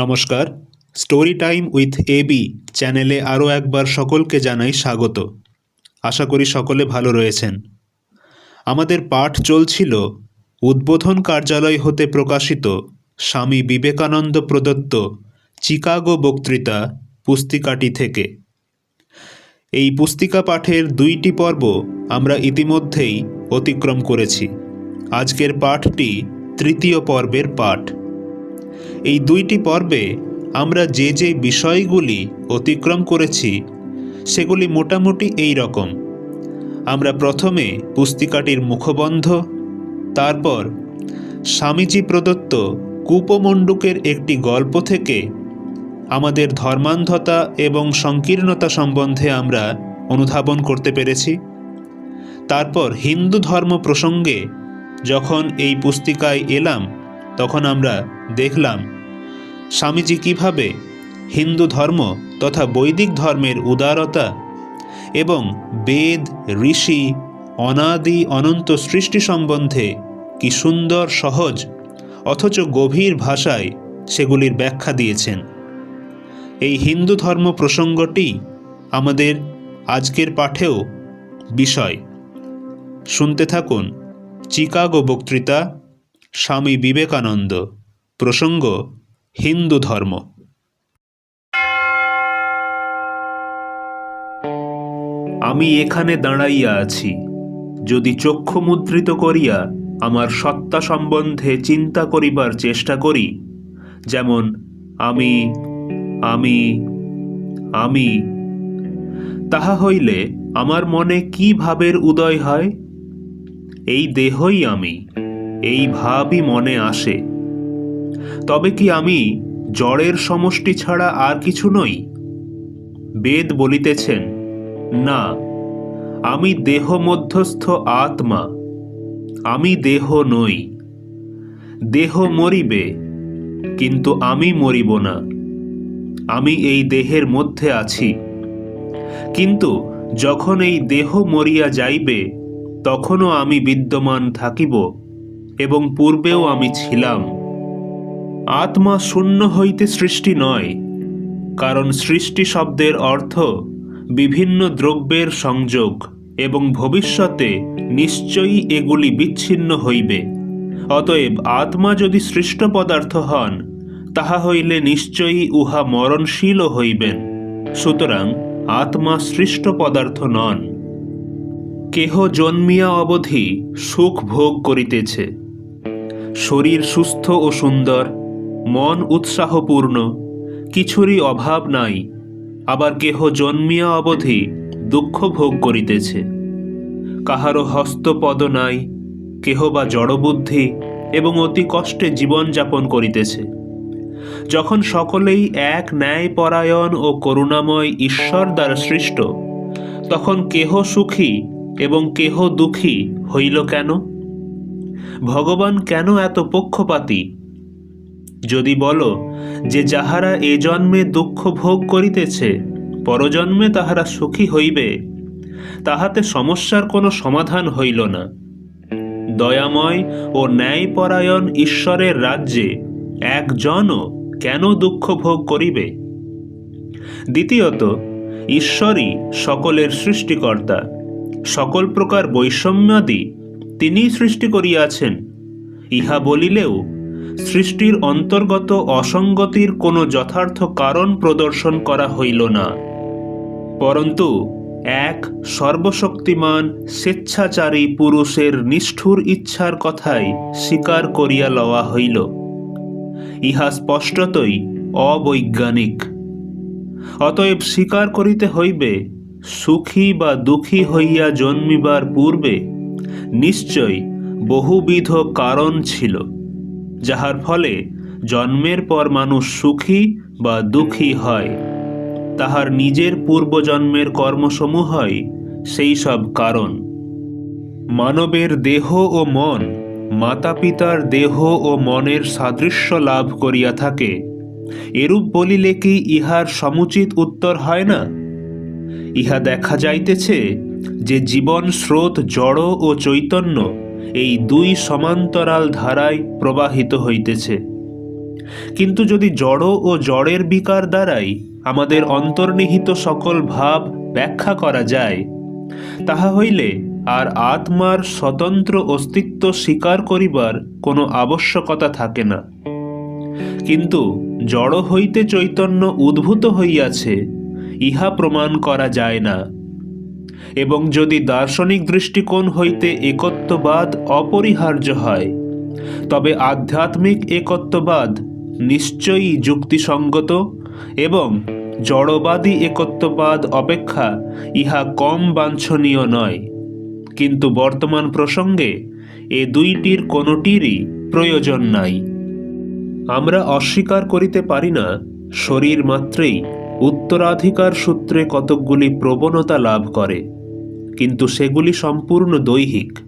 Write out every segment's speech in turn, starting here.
নমস্কার। Story time with AB চ্যানেলে আরও একবার সকলকে জানাই স্বাগত। আশা করি সকলে ভালো রয়েছেন। আমাদের পাঠ চলছিল, উদ্বোধন কার্যালয় হতে প্রকাশিত স্বামী বিবেকানন্দ প্রদত্ত চিকাগো বক্তৃতা পুস্তিকাটি থেকে। এই পুস্তিকা পাঠের দুইটি পর্ব আমরা ইতিমধ্যেই অতিক্রম করেছি। আজকের পাঠটি তৃতীয় পর্বের পাঠ। এই দুইটি পর্বে আমরা যে যে বিষয়গুলি অতিক্রম করেছি, সেগুলি মোটামুটি এই রকম। আমরা প্রথমে পুস্তিকাটির মুখবন্ধ, তারপর স্বামীজি প্রদত্ত কূপমণ্ডুকের একটি গল্প থেকে আমাদের ধর্মান্ধতা এবং সংকীর্ণতা সম্বন্ধে আমরা অনুধাবন করতে পেরেছি। তারপর হিন্দু ধর্ম প্রসঙ্গে যখন এই পুস্তিকায় এলাম তখন আমরা দেখলাম, স্বামীজি কীভাবে হিন্দু ধর্ম তথা বৈদিক ধর্মের উদারতা এবং বেদ, ঋষি, অনাদি, অনন্ত সৃষ্টি সম্বন্ধে কি সুন্দর, সহজ, অথচ গভীর ভাষায় সেগুলির ব্যাখ্যা দিয়েছেন। এই হিন্দু ধর্ম প্রসঙ্গটি আমাদের আজকের পাঠেও বিষয়। শুনতে থাকুন চিকাগো বক্তৃতা স্বামী বিবেকানন্দ, প্রসঙ্গ, হিন্দু ধর্ম। আমি এখানে দাঁড়াইয়া আছি, যদি চক্ষু মুদ্রিত করিয়া আমার সত্তা সম্বন্ধে চিন্তা করিবার চেষ্টা করি, যেমন, আমি আমি আমি, তাহা হইলে আমার মনে কি ভাবের উদয় হয়? এই দেহই আমি। এই ভাবই মনে আসে। তবে কি আমি জড়ের সমষ্টি ছাড়া আর কিছু নই? বেদ বলিতেছেন, না, আমি দেহ মধ্যস্থ আত্মা, আমি দেহ নই। দেহ মরিবে, কিন্তু আমি মরিব না। আমি এই দেহের মধ্যে আছি। কিন্তু যখন এই দেহ মরিয়া যাইবে, তখনও আমি বিদ্যমান থাকিব। এবং পূর্বেও আমি ছিলাম। আত্মা শূন্য হইতে সৃষ্টি নয়, কারণ সৃষ্টি শব্দের অর্থ বিভিন্ন দ্রব্যের সংযোগ এবং ভবিষ্যতে নিশ্চয়ই এগুলি বিচ্ছিন্ন হইবে। অতএব আত্মা যদি সৃষ্ট পদার্থ হন, তাহা হইলে নিশ্চয়ই উহা মরণশীলও হইবেন। সুতরাং আত্মা সৃষ্ট পদার্থ নন। কেহ জন্মিয়া অবধি সুখ ভোগ করিতেছে। শরীর সুস্থ ও সুন্দর, মন উৎসাহপূর্ণ, কিছুরই অভাব নাই, আবার কেহ জন্মিয়া অবধি দুঃখ ভোগ করিতেছে। কাহারও হস্তপদ নাই, কেহ বা জড়বুদ্ধি এবং অতি কষ্টে জীবনযাপন করিতেছে। যখন সকলেই এক ন্যায়পরায়ণ ও করুণাময় ঈশ্বর দ্বারা সৃষ্ট, তখন কেহ সুখী এবং কেহ দুঃখী হইল কেন? ভগবান কেন এত পক্ষপাতী? যদি বলো যে যাহারা এ জন্মে দুঃখ ভোগ করিতেছে, পরজন্মে তাহারা সুখী হইবে, তাহাতে সমস্যার কোনো সমাধান হইল না। দয়াময় ও ন্যায়পরায়ণ ঈশ্বরের রাজ্যে একজনও কেন দুঃখ ভোগ করিবে? দ্বিতীয়ত, ঈশ্বরই সকলের সৃষ্টিকর্তা, সকল প্রকার বৈষম্যাদি তিনি সৃষ্টি করিয়াছেন। ইহা বলিলেও, সৃষ্টির অন্তর্গত অসঙ্গতির কোনো যথার্থ কারণ প্রদর্শন করা হইল না। পরন্তু, এক সর্বশক্তিমান, স্বেচ্ছাচারী পুরুষের নিষ্ঠুর ইচ্ছার কথাই স্বীকার করিয়া লওয়া হইল। ইহা স্পষ্টতই অবৈজ্ঞানিক। অতএব স্বীকার করিতে হইবে, সুখী বা দুঃখী হইয়া জন্মিবার পূর্বে নিশ্চয় বহুবিধ কারণ ছিল, যাহার ফলে জন্মের পর মানুষ সুখী বা দুঃখী হয়। তাহার নিজের পূর্বজন্মের কর্মসমূহই সেই সব কারণ। মানবের দেহ ও মন মাতা পিতার দেহ ও মনের সাদৃশ্য লাভ করিয়া থাকে। এরূপ বলিলে কি ইহার সমুচিত উত্তর হয় না? ইহা দেখা যাইতেছে যে জীবন স্রোত জড় ও চৈতন্য, এই দুই সমান্তরাল ধারায় প্রবাহিত হইতেছে। কিন্তু যদি জড় ও জড়ের বিকার দ্বারাই আমাদের অন্তর্নিহিত সকল ভাব ব্যাখ্যা করা যায়, তাহা হইলে আর আত্মার স্বতন্ত্র অস্তিত্ব স্বীকার করিবার কোনো আবশ্যকতা থাকে না। কিন্তু জড় হইতে চৈতন্য উদ্ভূত হইয়াছে, ইহা প্রমাণ করা যায় না। এবং যদি দার্শনিক দৃষ্টিকোণ হইতে একত্ববাদ অপরিহার্য হয়, তবে আধ্যাত্মিক একত্ববাদ নিশ্চয়ই যুক্তিসঙ্গত এবং জড়বাদী একত্ববাদ অপেক্ষা ইহা কম বাঞ্ছনীয় নয়। কিন্তু বর্তমান প্রসঙ্গে এ দুইটির কোনোটিরই প্রয়োজন নাই। আমরা অস্বীকার করিতে পারি না, শরীর মাত্রেই উত্তরাধিকার সূত্রে কতকগুলি প্রবণতা লাভ করে। কিন্তু সেগুলি সম্পূর্ণ দৈহিক।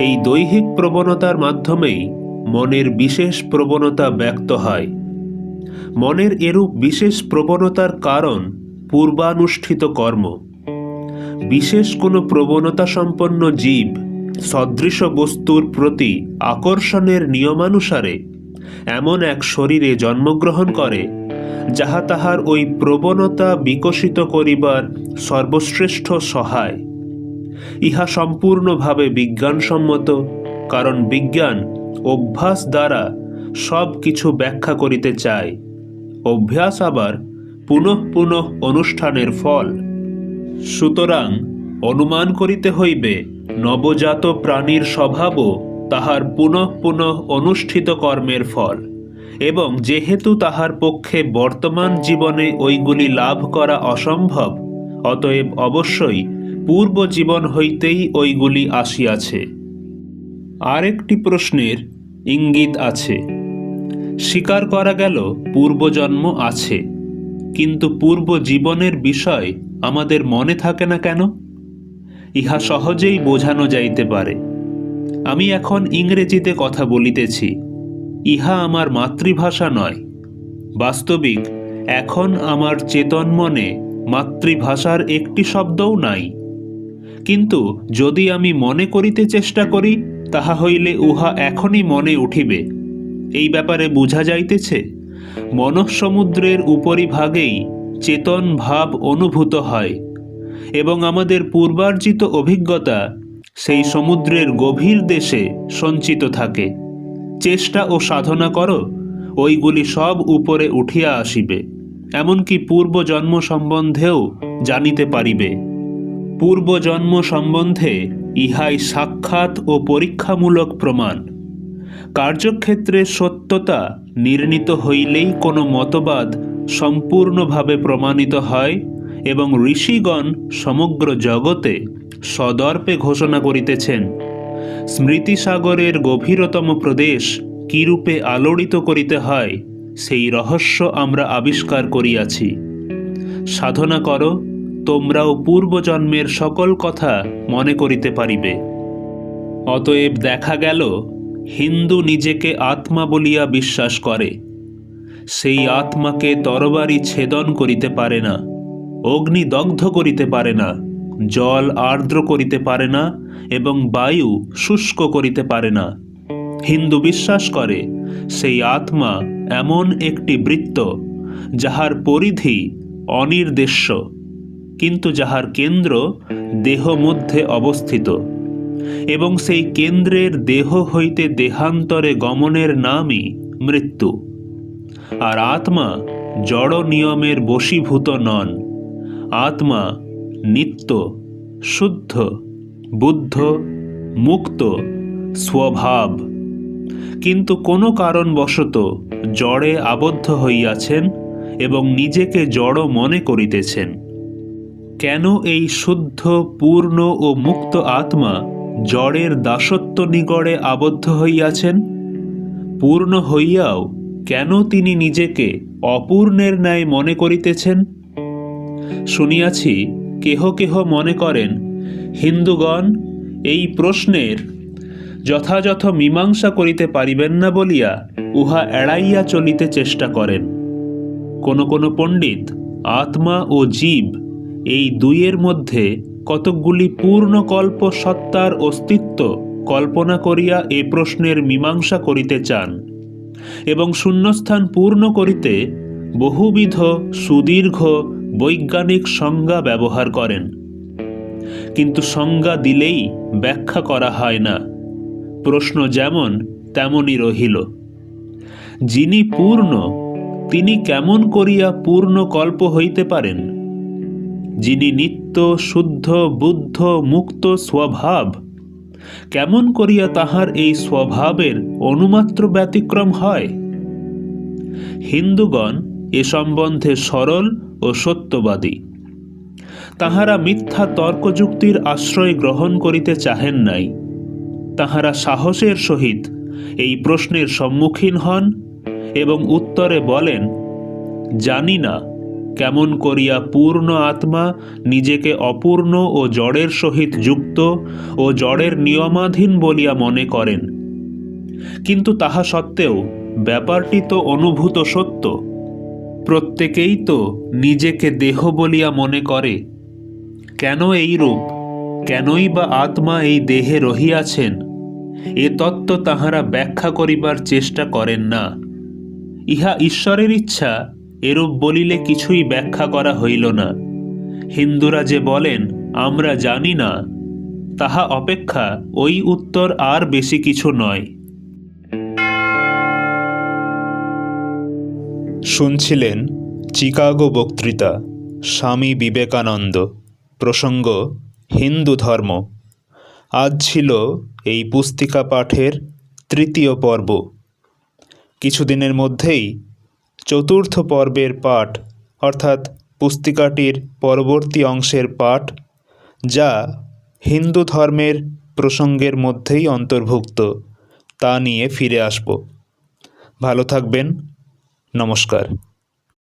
এই দৈহিক প্রবণতার মাধ্যমেই মনের বিশেষ প্রবণতা ব্যক্ত হয়। মনের এরূপ বিশেষ প্রবণতার কারণ পূর্বানুষ্ঠিত কর্ম। বিশেষ কোনো প্রবণতা সম্পন্ন জীব সদৃশ বস্তুর প্রতি আকর্ষণের নিয়মানুসারে এমন এক শরীরে জন্মগ্রহণ করে, যাহা তাহার ওই প্রবণতা বিকশিত করিবার সর্বশ্রেষ্ঠ সহায়। ইহা সম্পূর্ণভাবে বিজ্ঞানসম্মত, কারণ বিজ্ঞান অভ্যাস দ্বারা সব কিছু ব্যাখ্যা করিতে চায়। অভ্যাস আবার পুনঃ পুনঃ অনুষ্ঠানের ফল। সুতরাং অনুমান করিতে হইবে, নবজাত প্রাণীর স্বভাবও তাহার পুনঃ পুনঃ অনুষ্ঠিত কর্মের ফল, এবং যেহেতু তাহার পক্ষে বর্তমান জীবনে ওইগুলি লাভ করা অসম্ভব, অতএব অবশ্যই পূর্ব জীবন হইতেই ওইগুলি আসিয়াছে। আরেকটি প্রশ্নের ইঙ্গিত আছে। স্বীকার করা গেল, পূর্বজন্ম আছে। কিন্তু পূর্ব জীবনের বিষয় আমাদের মনে থাকে না কেন? ইহা সহজেই বোঝানো যাইতে পারে। আমি এখন ইংরেজিতে কথা বলিতেছি। ইহা আমার মাতৃভাষা নয়। বাস্তবিক, এখন আমার চেতন মনে মাতৃভাষার একটি শব্দও নাই। কিন্তু যদি আমি মনে করিতে চেষ্টা করি, তাহা হইলে উহা এখনই মনে উঠিবে। এই ব্যাপারে বোঝা যাইতেছে মনঃসমুদ্রের উপরিভাগেই চেতন ভাব অনুভূত হয়, এবং আমাদের পূর্বার্জিত অভিজ্ঞতা সেই সমুদ্রের গভীর দেশে সঞ্চিত থাকে। চেষ্টা ও সাধনা করো, ওইগুলি সব উপরে উঠিয়া আসিবে, এমনকি পূর্বজন্ম সম্বন্ধেও জানিতে পারিবে। পূর্বজন্ম সম্বন্ধে ইহাই সাক্ষাৎ ও পরীক্ষামূলক প্রমাণ। কার্যক্ষেত্রে সত্যতা নির্ণীত হইলেই কোনো মতবাদ সম্পূর্ণভাবে প্রমাণিত হয় এবং ঋষিগণ সমগ্র জগতে সদর্পে ঘোষণা করিতেছেন, স্মৃতিসাগরের গভীরতম প্রদেশ কিরূপে আলোড়িত করিতে হয়, সেই রহস্য আমরা আবিষ্কার করিয়াছি। সাধনা করো। তোমরাও পূর্বজন্মের সকল কথা মনে করিতে পারিবে। অতএব দেখা গেল, হিন্দু নিজেকে আত্মা বলিয়া বিশ্বাস করে। সেই আত্মাকে তরবারি ছেদন করিতে পারে না অগ্নি দগ্ধ করিতে পারে না, জল আর্দ্র করিতে পারে না এবং বায়ু শুষ্ক করিতে পারে না। হিন্দু বিশ্বাস করে, সেই আত্মা এমন একটি বৃত্ত, যাহার পরিধি অনির্দেশ্য। কিন্তু যাহার কেন্দ্র দেহ মধ্যে অবস্থিত, এবং সেই কেন্দ্রের দেহ হইতে দেহান্তরে গমনের নামই মৃত্যু। আর আত্মা জড় নিয়মের বশীভূত নন, আত্মা নিত্য, শুদ্ধ, বুদ্ধ, মুক্ত, স্বভাব। কিন্তু কোনো কারণবশত জড়ে আবদ্ধ হইয়াছেন এবং নিজেকে জড় মনে করিতেছেন। কেন এই শুদ্ধ, পূর্ণ ও মুক্ত আত্মা জড়ের দাসত্ব নিগড়ে আবদ্ধ হইয়াছেন? পূর্ণ হইয়াও কেন তিনি নিজেকে অপূর্ণের ন্যায় মনে করিতেছেন? শুনিয়াছি কেহ কেহ মনে করেন, হিন্দুগণ, এই প্রশ্নের যথাযথ মীমাংসা করিতে পারিবেন না বলিয়া উহা এড়াইয়া চলিতে চেষ্টা করেন। কোন কোন পণ্ডিত আত্মা ও জীব এই দুইয়ের মধ্যে কতকগুলি পূর্ণকল্প সত্তার অস্তিত্ব কল্পনা করিয়া এ প্রশ্নের মীমাংসা করিতে চান এবং শূন্যস্থান পূর্ণ করিতে বহুবিধ সুদীর্ঘ বৈজ্ঞানিক সংজ্ঞা ব্যবহার করেন। কিন্তু সংজ্ঞা দিলেই ব্যাখ্যা করা হয় না। প্রশ্ন যেমন তেমনই রহিল। যিনি পূর্ণ, তিনি কেমন করিয়া পূর্ণ কল্প হইতে পারেন? যিনি নিত্য শুদ্ধ, বুদ্ধ, মুক্ত স্বভাব, কেমন করিয়া তাহার এই স্বভাবের অনুমাত্র ব্যতিক্রম হয়? হিন্দুগণ এ সম্বন্ধে সরল ও সত্যবাদী। তাহারা মিথ্যা তর্কযুক্তির আশ্রয় গ্রহণ করিতে চাহেন নাই। তাহারা সাহসের সহিত এই প্রশ্নের সম্মুখীন হন এবং উত্তরে বলেন, জানি না কেমন করিয়া পূর্ণ আত্মা নিজেকে অপূর্ণ ও জড়ের সহিত যুক্ত ও জড়ের নিয়মাধীন বলিয়া মনে করেন। কিন্তু তাহা সত্ত্বেও ব্যাপারটি তো অনুভূত সত্য। প্রত্যেকেই তো নিজেকে দেহ বলিয়া মনে করে। কেন এই রূপ? কেনই বা আত্মা এই দেহে রহিয়াছেন? এ তত্ত্ব তাহারা ব্যাখ্যা করিবার চেষ্টা করেন না। ইহা ঈশ্বরের ইচ্ছা এরূপ বলিলে কিছুই ব্যাখ্যা করা হইল না। হিন্দুরা যে বলেন, আমরা জানি না, তাহা অপেক্ষা ওই উত্তর আর বেশি কিছু নয়। শুনছিলেন চিকাগো বক্তৃতা, স্বামী বিবেকানন্দ, প্রসঙ্গ, হিন্দু ধর্ম। আজ ছিল এই পুস্তিকা পাঠের তৃতীয় পর্ব। কিছুদিনের মধ্যেই চতুর্থ পর্বের পাঠ, অর্থাৎ পুস্তিকাটির পরবর্তী অংশের পাঠ, যা হিন্দু ধর্মের প্রসঙ্গের মধ্যেই অন্তর্ভুক্ত। তা নিয়ে ফিরে আসব। ভালো থাকবেন। নমস্কার।